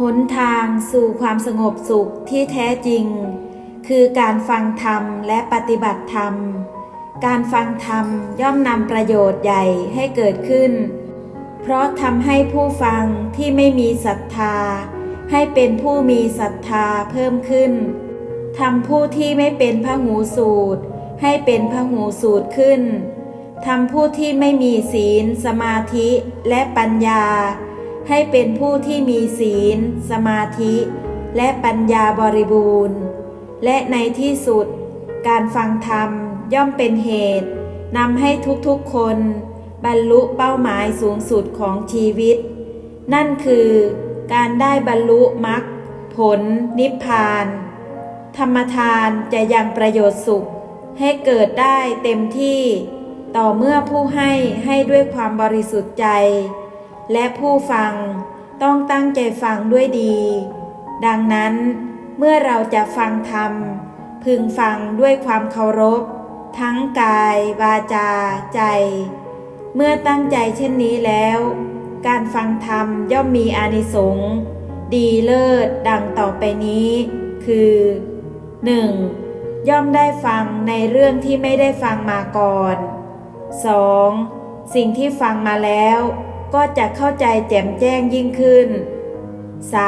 หนทางสู่ความสงบสุขที่แท้จริง คือการฟังธรรมและปฏิบัติธรรม การฟังธรรมย่อมนำประโยชน์ใหญ่ให้เกิดขึ้น เพราะทำให้ผู้ฟังที่ไม่มีศรัทธา ให้เป็นผู้มีศรัทธาเพิ่มขึ้นทำผู้ที่ไม่เป็นพหูสูตร ให้เป็นพหูสูตรขึ้น ทำผู้ที่ไม่มีศีล สมาธิและปัญญา ให้เป็นผู้ที่มีศีล สมาธิ และปัญญาบริบูรณ์ และในที่สุด การฟังธรรมย่อมเป็นเหตุนำให้ทุกๆคน บรรลุเป้าหมายสูงสุดของชีวิต นั่นคือการได้บรรลุมรรคผล นิพพาน ธรรมทานจะยังประโยชน์สุข ให้เกิดได้เต็มที่ ต่อเมื่อผู้ให้ให้ด้วยความบริสุทธิ์ใจ และผู้ฟังต้องตั้งใจฟังด้วยดี ดังนั้นเมื่อเราจะฟังธรรม พึงฟังด้วยความเคารพ ทั้งกาย วาจา ใจ เมื่อตั้งใจเช่นนี้แล้ว การฟังธรรมย่อมมีอานิสงส์ดีเลิศดังต่อไปนี้ คือ 1. ย่อมได้ฟังในเรื่องที่ไม่ได้ฟังมาก่อน 2. สิ่งที่ฟังมาแล้วก็จะเข้าใจแจ่มแจ้งยิ่งขึ้น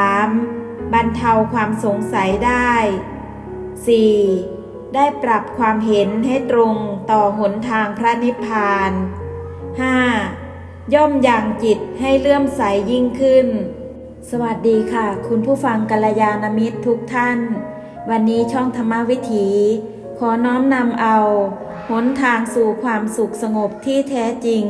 3. บรรเทาความสงสัยได้ 4. ได้ปรับความเห็นให้ตรงต่อหนทางพระนิพพาน 5. ย่อมยังจิตให้เลื่อมใสยิ่งขึ้น สวัสดีค่ะ คุณผู้ฟังกัลยาณมิตรทุกท่าน วันนี้ช่องธรรมวิถี ขอน้อมนำเอา หนทางสู่ความสุขสงบที่แท้จริง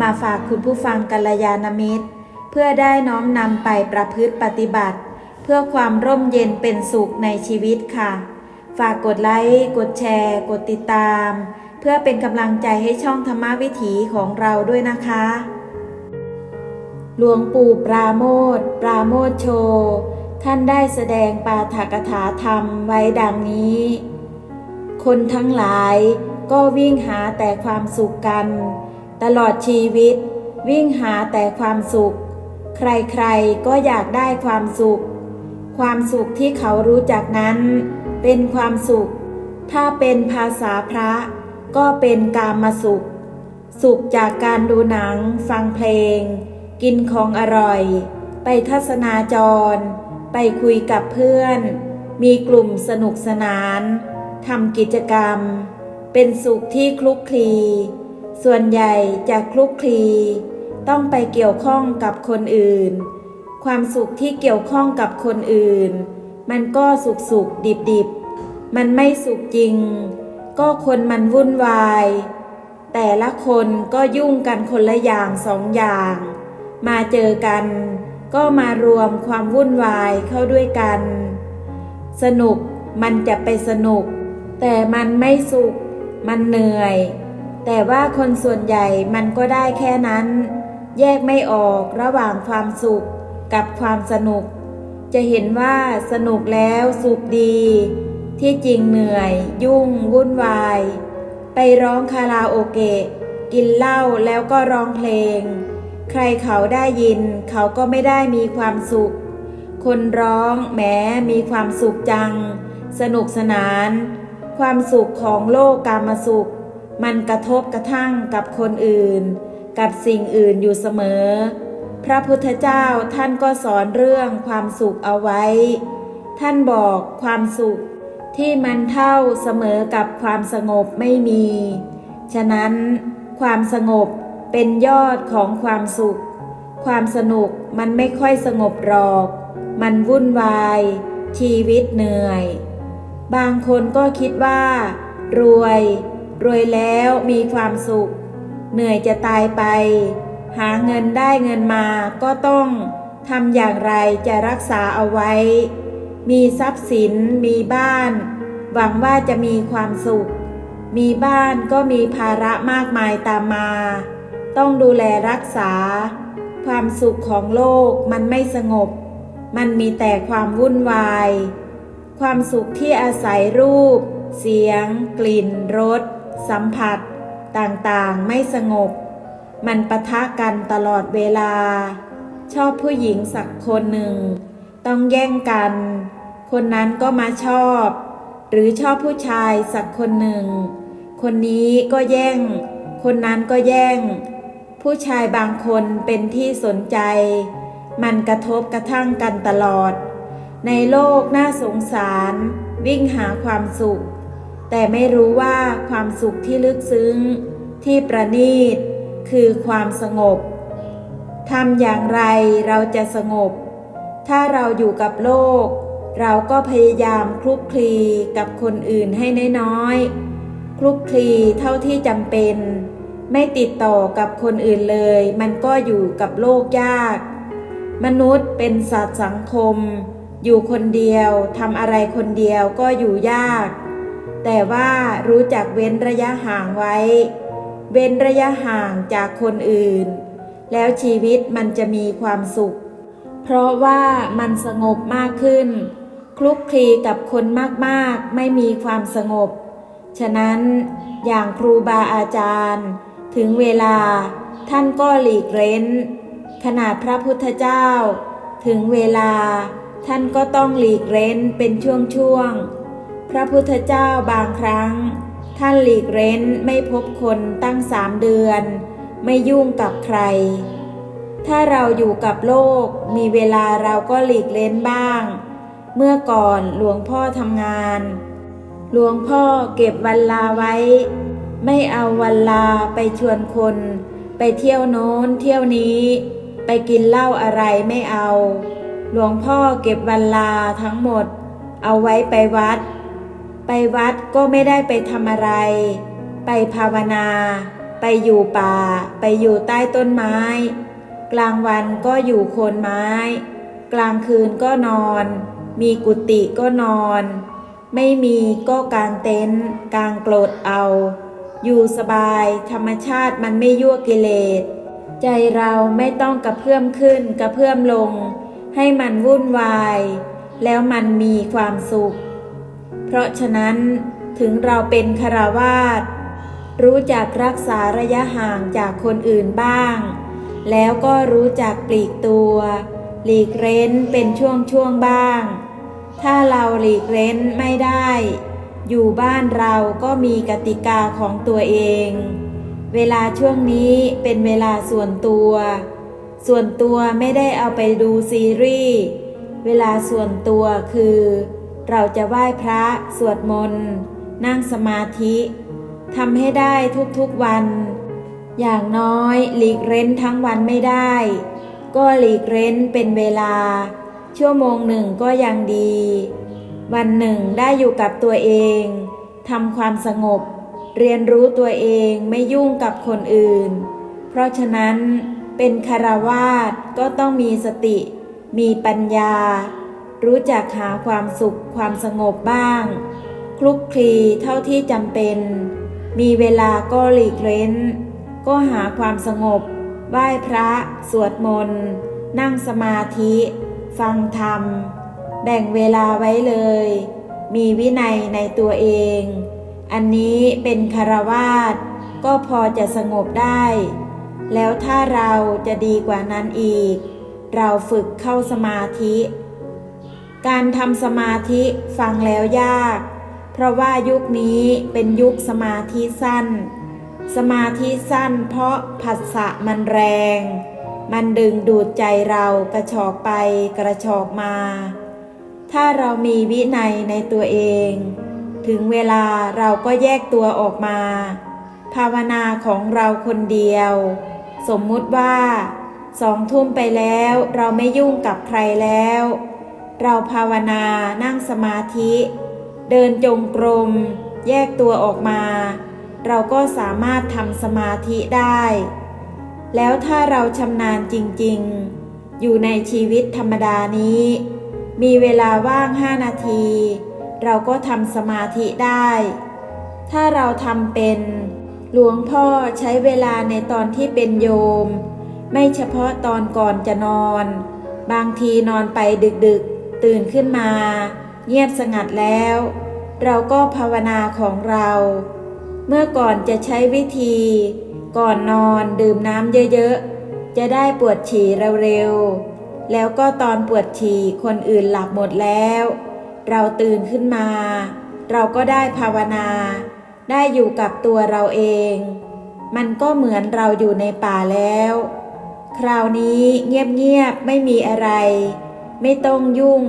มาฝากคุณผู้ฟังกัลยาณมิตร เพื่อได้น้อมนำไปประพฤติปฏิบัติ เพื่อความร่มเย็นเป็นสุขในชีวิตค่ะ ฝากกดไลค์ กดแชร์ กดติดตาม เพื่อเป็นกำลังใจให้ช่องธรรมวิถีของเราด้วยนะคะ หลวงปู่ปราโมทปราโมทโช ท่านได้แสดงปาฐกถาธรรมไว้ดังนี้ คนทั้งหลาย ก็วิ่งหาแต่ความสุขกัน ตลอดชีวิต วิ่งหาแต่ความสุข ใครๆก็อยากได้ความสุข ความสุขที่เขารู้จักนั้น เป็นความสุข ถ้าเป็นภาษาพระ ก็เป็นกามสุข สุขจากการดูหนัง ฟังเพลง กินของอร่อย ไปทัศนาจร ไปคุยกับเพื่อน มีกลุ่มสนุกสนานทำกิจกรรม เป็นสุขที่คลุกคลี ส่วนใหญ่จะคลุกคลี ต้องไปเกี่ยวข้องกับคนอื่น ความสุขที่เกี่ยวข้องกับคนอื่น มันก็สุขสุขดิบดิบมันไม่สุขจริง ก็คนมันวุ่นวาย แต่ละคนก็ยุ่งกันคนละอย่างสองอย่าง มาเจอกัน ก็มารวมความวุ่นวายเข้าด้วยกัน สนุกมันจะไปสนุก แต่มันไม่สุข มันเหนื่อย แต่ว่าคนส่วนใหญ่มันก็ได้แค่นั้น แยกไม่ออกระหว่างความสุขกับความสนุก จะเห็นว่าสนุกแล้วสุขดี ที่จริงเหนื่อย ยุ่ง วุ่นวาย ไปร้องคาราโอเกะ กินเหล้าแล้วก็ร้องเพลง ใครเขาได้ยินเขาก็ไม่ได้มีความสุข คนร้องแหมมีความสุขจัง สนุกสนาน ความสุขของโลกกามสุข มันกระทบกระทั่งกับคนอื่น กับสิ่งอื่นอยู่เสมอ พระพุทธเจ้าท่านก็สอนเรื่องความสุขเอาไว้ ท่านบอกความสุขที่มันเท่าเสมอกับความสงบไม่มี ฉะนั้นความสงบเป็นยอดของความสุข ความสนุกมันไม่ค่อยสงบหรอก มันวุ่นวาย ชีวิตเหนื่อย บางคนก็คิดว่า รวย รวยแล้วมีความสุข เหนื่อยจะตายไป หาเงินได้เงินมาก็ต้องทำอย่างไรจะรักษาเอาไว้ มีทรัพย์สิน มีบ้าน หวังว่าจะมีความสุข มีบ้านก็มีภาระมากมายตามมา ต้องดูแลรักษา ความสุขของโลกมันไม่สงบ มันมีแต่ความวุ่นวาย ความสุขที่อาศัยรูป เสียง กลิ่น รส สัมผัส ต่างๆ ไม่สงบ มันปะทะกันตลอดเวลา ชอบผู้หญิงสักคนหนึ่ง ต้องแย่งกัน คนนั้นก็มาชอบ หรือชอบผู้ชายสักคนหนึ่ง คนนี้ก็แย่ง คนนั้นก็แย่ง ผู้ชายบางคนเป็นที่สนใจ มันกระทบกระทั่งกันตลอด ในโลกน่าสงสาร วิ่งหาความสุข แต่ไม่รู้ว่าความสุขที่ลึกซึ้ง ที่ประณีต คือความสงบทำอย่างไรเราจะสงบ ถ้าเราอยู่กับโลก เราก็พยายามคลุกคลีกับคนอื่นให้น้อยๆคลุกคลีเท่าที่จำเป็น ไม่ติดต่อกับคนอื่นเลย มันก็อยู่กับโลกยาก มนุษย์เป็นสัตว์สังคม อยู่คนเดียวทำอะไรคนเดียวก็อยู่ยาก แต่ว่ารู้จักเว้นระยะห่างไว้ เว้นระยะห่างจากคนอื่น แล้วชีวิตมันจะมีความสุข เพราะว่ามันสงบมากขึ้น คลุกคลีกับคนมากๆ ไม่มีความสงบ ฉะนั้นอย่างครูบาอาจารย์ ถึงเวลาท่านก็หลีกเร้น ขนาดพระพุทธเจ้า ถึงเวลา ท่านก็ต้องหลีกเร้นเป็นช่วงๆ พระพุทธเจ้าบางครั้ง ท่านหลีกเร้นไม่พบคนตั้งสามเดือน ไม่ยุ่งกับใคร ถ้าเราอยู่กับโลกมีเวลาเราก็หลีกเล้นบ้าง เมื่อก่อนหลวงพ่อทำงาน หลวงพ่อเก็บวันลาไว้ ไม่เอาวันลาไปชวนคน ไปเที่ยวโน้นเที่ยวนี้ ไปกินเหล้าอะไรไม่เอา หลวงพ่อเก็บวันลาทั้งหมด เอาไว้ไปวัด ไปวัดก็ไม่ได้ไปทำอะไร ไปภาวนา ไปอยู่ป่า ไปอยู่ใต้ต้นไม้ กลางวันก็อยู่โคนไม้ กลางคืนก็นอน มีกุฏิก็นอน ไม่มีก็กางเต็นท์กางโกรธเอา อยู่สบายธรรมชาติมันไม่ยั่วกิเลส ใจเราไม่ต้องกระเพื่อมขึ้นกระเพื่อมลง ให้มันวุ่นวาย แล้วมันมีความสุข เพราะฉะนั้นถึงเราเป็นคารวาสรู้จักรักษาระยะห่างจากคนอื่นบ้าง แล้วก็รู้จักปลีกตัว หลีกเร้นเป็นช่วงๆบ้าง ถ้าเราหลีกเร้นไม่ได้ อยู่บ้านเราก็มีกติกาของตัวเอง เวลาช่วงนี้เป็นเวลาส่วนตัว ส่วนตัวไม่ได้เอาไปดูซีรีส์ เวลาส่วนตัวคือ เราจะไหว้พระ สวดมนต์ นั่งสมาธิทำให้ได้ทุกๆวัน อย่างน้อยหลีกเร้นทั้งวันไม่ได้ ก็หลีกเร้นเป็นเวลา ชั่วโมงหนึ่งก็ยังดี วันหนึ่งได้อยู่กับตัวเองทำความสงบ เรียนรู้ตัวเองไม่ยุ่งกับคนอื่น เพราะฉะนั้น เป็นคารวาสก็ต้องมีสติ มีปัญญา รู้จักหาความสุขความสงบบ้าง คลุกคลีเท่าที่จำเป็น มีเวลาก็หลีกเร้น ก็หาความสงบ ไหว้พระ สวดมนต์ นั่งสมาธิ ฟังธรรม แบ่งเวลาไว้เลย มีวินัยในตัวเอง อันนี้เป็นคารวาสก็พอจะสงบได้ แล้วถ้าเราจะดีกว่านั้นอีก เราฝึกเข้าสมาธิ การทำสมาธิฟังแล้วยาก เพราะว่ายุคนี้เป็นยุคสมาธิสั้น สมาธิสั้นเพราะผัสสะมันแรง มันดึงดูดใจเรากระชอกไปกระชอกมา ถ้าเรามีวินัยในตัวเอง ถึงเวลาเราก็แยกตัวออกมา ภาวนาของเราคนเดียว สมมุติว่าสองทุ่มไปแล้วเราไม่ยุ่งกับใครแล้ว เราภาวนานั่งสมาธิ เดินจงกรม แยกตัวออกมา เราก็สามารถทำสมาธิได้ แล้วถ้าเราชำนาญจริงๆ อยู่ในชีวิตธรรมดานี้ มีเวลาว่างห้านาที เราก็ทำสมาธิได้ ถ้าเราทำเป็น หลวงพ่อใช้เวลาในตอนที่เป็นโยม ไม่เฉพาะตอนก่อนจะนอน บางทีนอนไปดึกๆ ตื่นขึ้นมา เงียบสงัดแล้ว เราก็ภาวนาของเรา เมื่อก่อนจะใช้วิธี ก่อนนอนดื่มน้ำเยอะๆ จะได้ปวดฉี่เร็วๆ แล้วก็ตอนปวดฉี่คนอื่นหลับหมดแล้ว เราตื่นขึ้นมา เราก็ได้ภาวนา ได้อยู่กับตัวเราเอง มันก็เหมือนเราอยู่ในป่าแล้ว คราวนี้เงียบๆไม่มีอะไร ไม่ต้องยุ่ง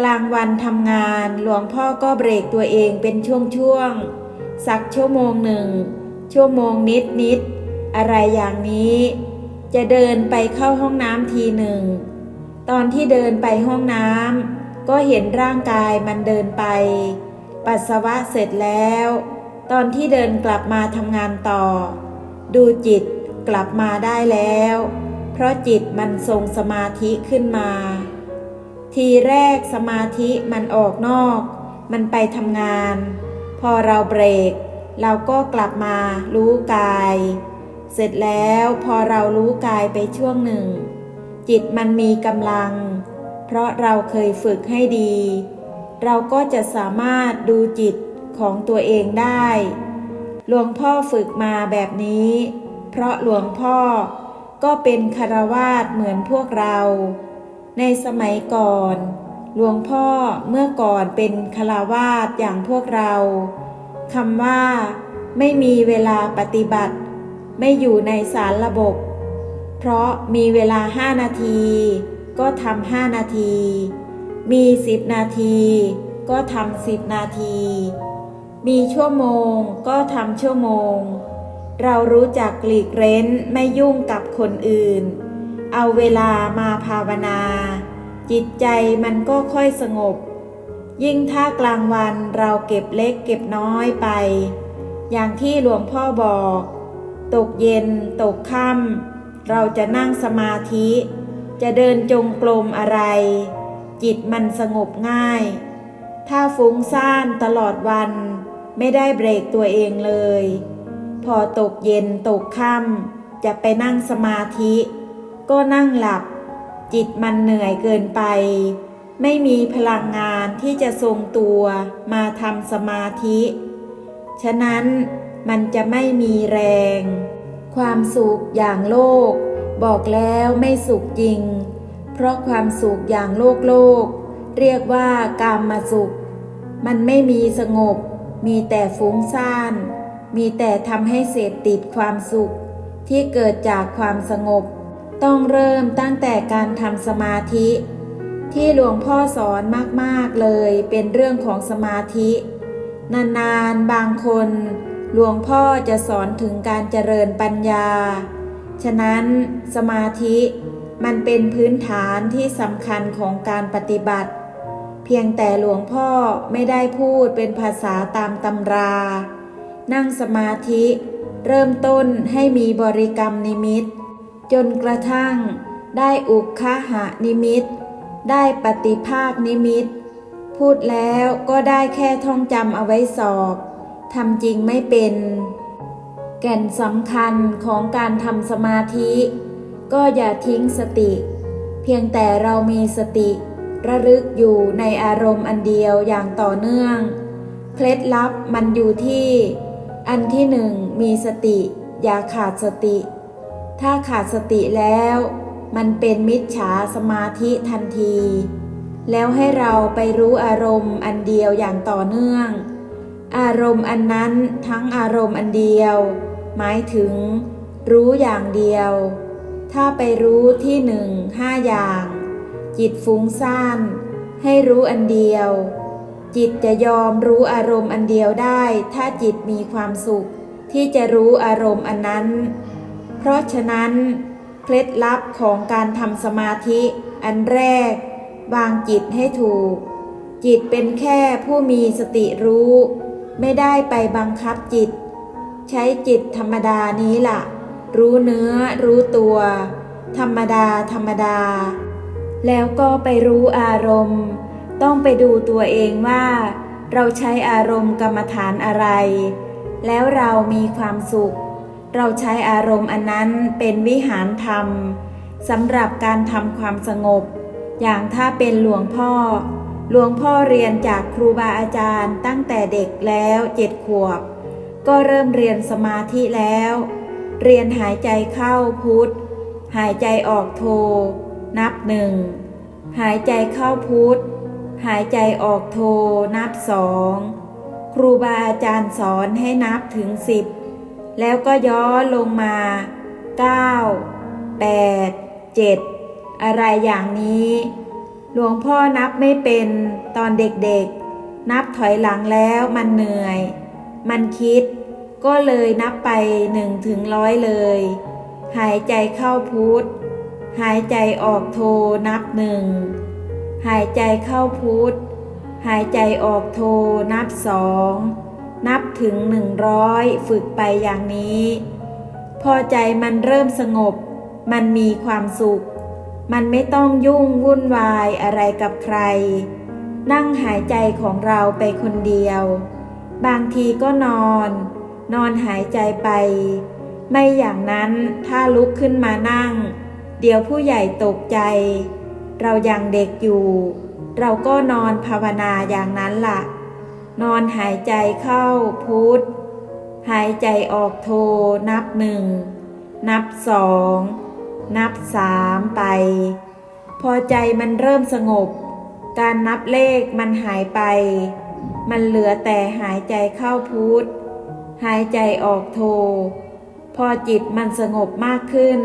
กลางวันทำงานหลวงพ่อก็เบรกตัวเองเป็นช่วงๆสักชั่วโมงหนึ่ง ชั่วโมงนิดนิดๆอะไรอย่างนี้ จะเดินไปเข้าห้องน้ำทีหนึ่ง ตอนที่เดินไปห้องน้ำก็เห็นร่างกายมันเดินไป ปัสสาวะเสร็จแล้ว ตอนที่เดินกลับมาทำงานต่อ ดูจิตกลับมาได้แล้ว เพราะจิตมันทรงสมาธิขึ้นมา ทีแรกสมาธิมันออกนอก มันไปทำงาน พอเราเบรก เราก็กลับมารู้กาย เสร็จแล้วพอเรารู้กายไปช่วงหนึ่ง จิตมันมีกำลัง เพราะเราเคยฝึกให้ดี เราก็จะสามารถดูจิต ของตัวเองได้ หลวงพ่อฝึกมาแบบนี้ เพราะหลวงพ่อก็เป็นคารวาสเหมือนพวกเรา ในสมัยก่อน หลวงพ่อเมื่อก่อนเป็นคารวาสอย่างพวกเราคำว่า ไม่มีเวลาปฏิบัติ ไม่อยู่ในสารระบบ เพราะมีเวลาห้านาที ก็ทำห้านาที มีสิบนาที ก็ทำสิบนาที มีชั่วโมงก็ทำชั่วโมง เรารู้จักหลีกเร้นไม่ยุ่งกับคนอื่น เอาเวลามาภาวนา จิตใจมันก็ค่อยสงบ ยิ่งถ้ากลางวันเราเก็บเล็กเก็บน้อยไป อย่างที่หลวงพ่อบอก ตกเย็น ตกค่ำเราจะนั่งสมาธิ จะเดินจงกรมอะไร จิตมันสงบง่ายถ้าฟุ้งซ่านตลอดวัน ไม่ได้เบรกตัวเองเลย พอตกเย็นตกค่ำจะไปนั่งสมาธิ ก็นั่งหลับ จิตมันเหนื่อยเกินไป ไม่มีพลังงานที่จะทรงตัวมาทำสมาธิ ฉะนั้นมันจะไม่มีแรง ความสุขอย่างโลก บอกแล้วไม่สุขจริง เพราะความสุขอย่างโลกโลก เรียกว่ากามมาสุข มันไม่มีสงบ มีแต่ฟุ้งซ่าน มีแต่ทำให้เสพติดความสุข ที่เกิดจากความสงบ ต้องเริ่มตั้งแต่การทำสมาธิ ที่หลวงพ่อสอนมากๆเลยเป็นเรื่องของสมาธิ นานๆบางคน หลวงพ่อจะสอนถึงการเจริญปัญญา ฉะนั้นสมาธิมันเป็นพื้นฐานที่สำคัญของการปฏิบัติ พียงแต่หลวงพ่อไม่ได้พูดเป็นภาษาตามตำรา นั่งสมาธิ เริ่มต้นให้มีบริกรรมนิมิต จนกระทั่ง ได้อุคคหะนิมิต ได้ปฏิภาคนิมิต พูดแล้วก็ได้แค่ท่องจำเอาไว้สอบทำจริงไม่เป็น แก่นสำคัญของการทำสมาธิ ก็อย่าทิ้งสติ เพียงแต่เรามีสติ ระลึกอยู่ในอารมณ์อันเดียวอย่างต่อเนื่อง เคล็ดลับมันอยู่ที่ อันที่หนึ่งมีสติ อย่าขาดสติ ถ้าขาดสติแล้ว มันเป็นมิจฉาสมาธิทันที แล้วให้เราไปรู้อารมณ์อันเดียวอย่างต่อเนื่อง อารมณ์อันนั้นทั้งอารมณ์อันเดียว หมายถึง รู้อย่างเดียว ถ้าไปรู้ที่หนึ่งห้าอย่าง จิตฟุ้งซ่าน ให้รู้อันเดียว จิตจะยอมรู้อารมณ์อันเดียวได้ ถ้าจิตมีความสุข ที่จะรู้อารมณ์อันนั้น เพราะฉะนั้น เคล็ดลับของการทำสมาธิอันแรก วางจิตให้ถูก จิตเป็นแค่ผู้มีสติรู้ ไม่ได้ไปบังคับจิต ใช้จิตธรรมดานี้ล่ะ รู้เนื้อรู้ตัว ธรรมดาธรรมดา แล้วก็ไปรู้อารมณ์ ต้องไปดูตัวเองว่า เราใช้อารมณ์กรรมฐานอะไร แล้วเรามีความสุข เราใช้อารมณ์อันนั้นเป็นวิหารธรรมสำหรับการทำความสงบ อย่างถ้าเป็นหลวงพ่อ หลวงพ่อเรียนจากครูบาอาจารย์ตั้งแต่เด็กแล้วเจ็ดขวบ ก็เริ่มเรียนสมาธิแล้ว เรียนหายใจเข้าพุทธหายใจออกโท นับหนึ่งหายใจเข้าพุทธหายใจออกโทนับสองครูบาอาจารย์สอนให้นับถึงสิบแล้วก็ย้อนลงมาเก้าแปดเจ็ดอะไรอย่างนี้ หลวงพ่อนับไม่เป็นตอนเด็กๆ นับถอยหลังแล้วมันเหนื่อย มันคิดก็เลยนับไปหนึ่งถึงร้อยเลย หายใจเข้าพุทธ หายใจออกโทนับหนึ่ง หายใจเข้าพุทธหายใจออกโทนับสองนับถึงหนึ่งร้อยฝึกไปอย่างนี้ พอใจมันเริ่มสงบ มันมีความสุข มันไม่ต้องยุ่งวุ่นวายอะไรกับใคร นั่งหายใจของเราไปคนเดียว บางทีก็นอน นอนหายใจไป ไม่อย่างนั้นถ้าลุกขึ้นมานั่ง เดี๋ยวผู้ใหญ่ตกใจ เรายังเด็กอยู่ เราก็นอนภาวนาอย่างนั้นละ่ะ นอนหายใจเข้าพุทธหายใจออกโทนับหนึ่ง นับสอง นับสามไป พอใจมันเริ่มสงบ การนับเลขมันหายไป มันเหลือแต่หายใจเข้าพุทธหายใจออกโท พอจิตมันสงบมากขึ้น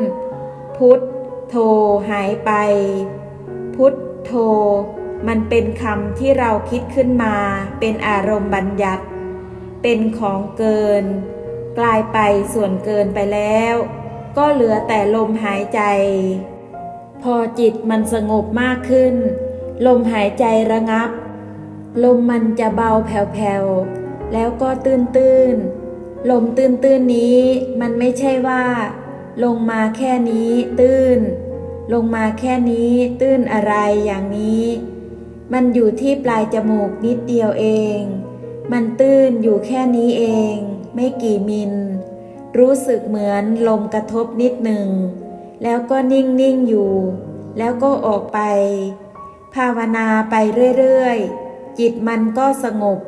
พุทธ โทหายไป พุทธโทมันเป็นคำที่เราคิดขึ้นมาเป็นอารมณ์บัญญัติ เป็นของเกิน กลายไปส่วนเกินไปแล้ว ก็เหลือแต่ลมหายใจ พอจิตมันสงบมากขึ้น ลมหายใจระงับ ลมมันจะเบาแผ่วๆแล้วก็ตื้นๆลมตื้นๆนี้มันไม่ใช่ว่า ลงมาแค่นี้ตื้น ลงมาแค่นี้ตื้นอะไรอย่างนี้ มันอยู่ที่ปลายจมูกนิดเดียวเอง มันตื้นอยู่แค่นี้เอง ไม่กี่มิล รู้สึกเหมือนลมกระทบนิดหนึ่ง แล้วก็นิ่งนิ่งอยู่ แล้วก็ออกไป ภาวนาไปเรื่อยๆ จิตมันก็สงบ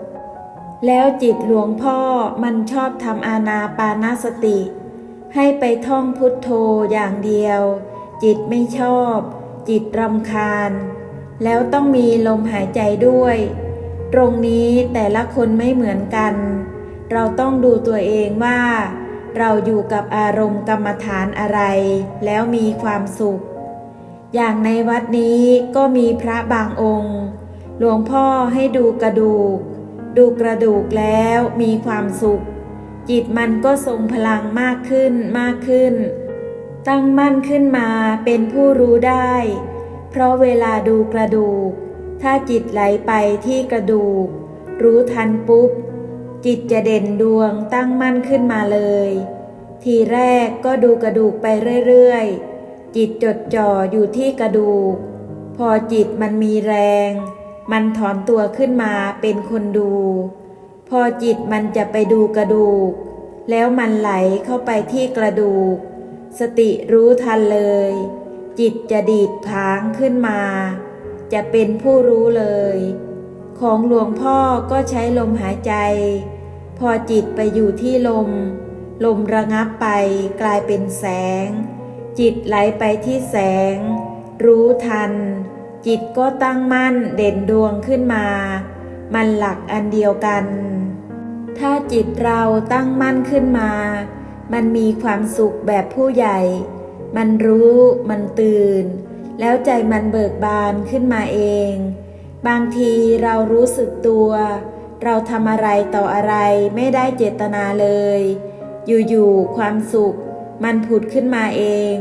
แล้วจิตหลวงพ่อมันชอบทำอานาปานาสติ ให้ไปท่องพุทโธอย่างเดียว จิตไม่ชอบ จิตรำคาญ แล้วต้องมีลมหายใจด้วย ตรงนี้แต่ละคนไม่เหมือนกัน เราต้องดูตัวเองว่า เราอยู่กับอารมณ์กรรมฐานอะไร แล้วมีความสุข อย่างในวัดนี้ก็มีพระบางองค์ หลวงพ่อให้ดูกระดูก ดูกระดูกแล้วมีความสุข จิตมันก็ทรงพลังมากขึ้นมากขึ้น ตั้งมั่นขึ้นมาเป็นผู้รู้ได้ เพราะเวลาดูกระดูก ถ้าจิตไหลไปที่กระดูก รู้ทันปุ๊บ จิตจะเด่นดวงตั้งมั่นขึ้นมาเลย ทีแรกก็ดูกระดูกไปเรื่อยๆ จิตจดจ่ออยู่ที่กระดูก พอจิตมันมีแรง มันถอนตัวขึ้นมาเป็นคนดู พอจิตมันจะไปดูกระดูก แล้วมันไหลเข้าไปที่กระดูก สติรู้ทันเลย จิตจะดีดพางขึ้นมา จะเป็นผู้รู้เลย ของหลวงพ่อก็ใช้ลมหายใจ พอจิตไปอยู่ที่ลม ลมระงับไปกลายเป็นแสง จิตไหลไปที่แสง รู้ทัน จิตก็ตั้งมั่นเด่นดวงขึ้นมา มันหลักอันเดียวกัน ถ้าจิตเราตั้งมั่นขึ้นมา มันมีความสุขแบบผู้ใหญ่ มันรู้ มันตื่น แล้วใจมันเบิกบานขึ้นมาเอง บางทีเรารู้สึกตัว เราทำอะไรต่ออะไรไม่ได้เจตนาเลย อยู่ๆความสุข มันผุดขึ้นมาเอง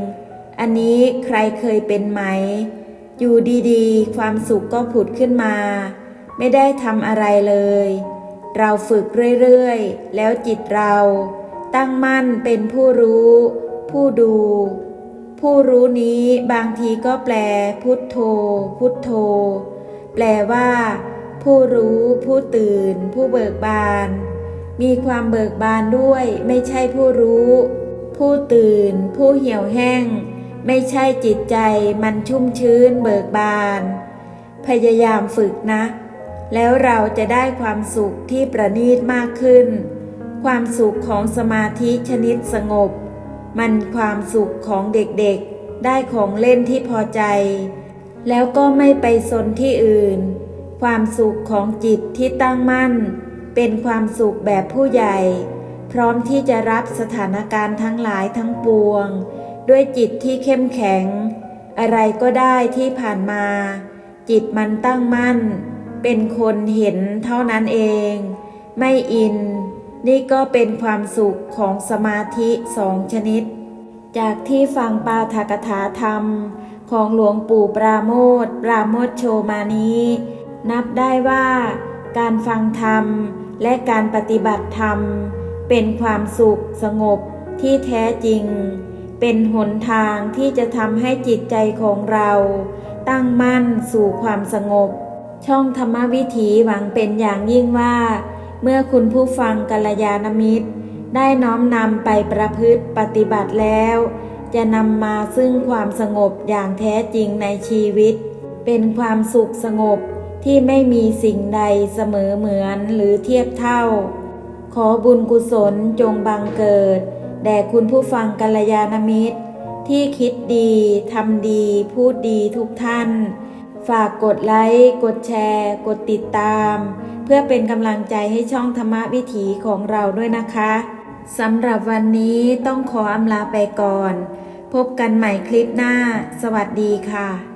อันนี้ใครเคยเป็นไหม อยู่ดีๆ ความสุขก็ผุดขึ้นมา ไม่ได้ทำอะไรเลย เราฝึกเรื่อยๆ แล้วจิตเราตั้งมั่นเป็นผู้รู้ ผู้ดู ผู้รู้นี้บางทีก็แปลพุทโธ พุทโธ แปลว่า ผู้รู้ ผู้ตื่น ผู้เบิกบาน มีความเบิกบานด้วย ไม่ใช่ผู้รู้ ผู้ตื่น ผู้เหี่ยวแห้ง ไม่ใช่จิตใจมันชุ่มชื้นเบิกบาน พยายามฝึกนะ แล้วเราจะได้ความสุขที่ประณีตมากขึ้น ความสุขของสมาธิชนิดสงบ มันความสุขของเด็กๆ ได้ของเล่นที่พอใจ แล้วก็ไม่ไปสนที่อื่น ความสุขของจิตที่ตั้งมั่น เป็นความสุขแบบผู้ใหญ่ พร้อมที่จะรับสถานการณ์ทั้งหลายทั้งปวง ด้วยจิตที่เข้มแข็ง อะไรก็ได้ที่ผ่านมา จิตมันตั้งมั่น เป็นคนเห็นเท่านั้นเอง ไม่อิน นี่ก็เป็นความสุขของสมาธิสองชนิด จากที่ฟังปาฐกถาธรรม ของหลวงปู่ปราโมทปราโมทโชมานี้ นับได้ว่า การฟังธรรมและการปฏิบัติธรรม เป็นความสุขสงบที่แท้จริง เป็นหนทางที่จะทำให้จิตใจของเรา ตั้งมั่นสู่ความสงบ ช่องธรรมวิถีหวังเป็นอย่างยิ่งว่า เมื่อคุณผู้ฟังกัลยาณมิตร ได้น้อมนำไปประพฤติปฏิบัติแล้ว จะนำมาซึ่งความสงบอย่างแท้จริงในชีวิต เป็นความสุขสงบที่ไม่มีสิ่งใดเสมอเหมือนหรือเทียบเท่า ขอบุญกุศลจงบังเกิด แด่คุณผู้ฟังกัลยาณมิตร ที่คิดดีทำดี พูดดีทุกท่าน ฝากกดไลค์ กดแชร์ กดติดตาม เพื่อเป็นกำลังใจให้ช่องธรรมวิถีของเราด้วยนะคะสำหรับวันนี้ต้องขออำลาไปก่อน พบกันใหม่คลิปหน้า สวัสดีค่ะ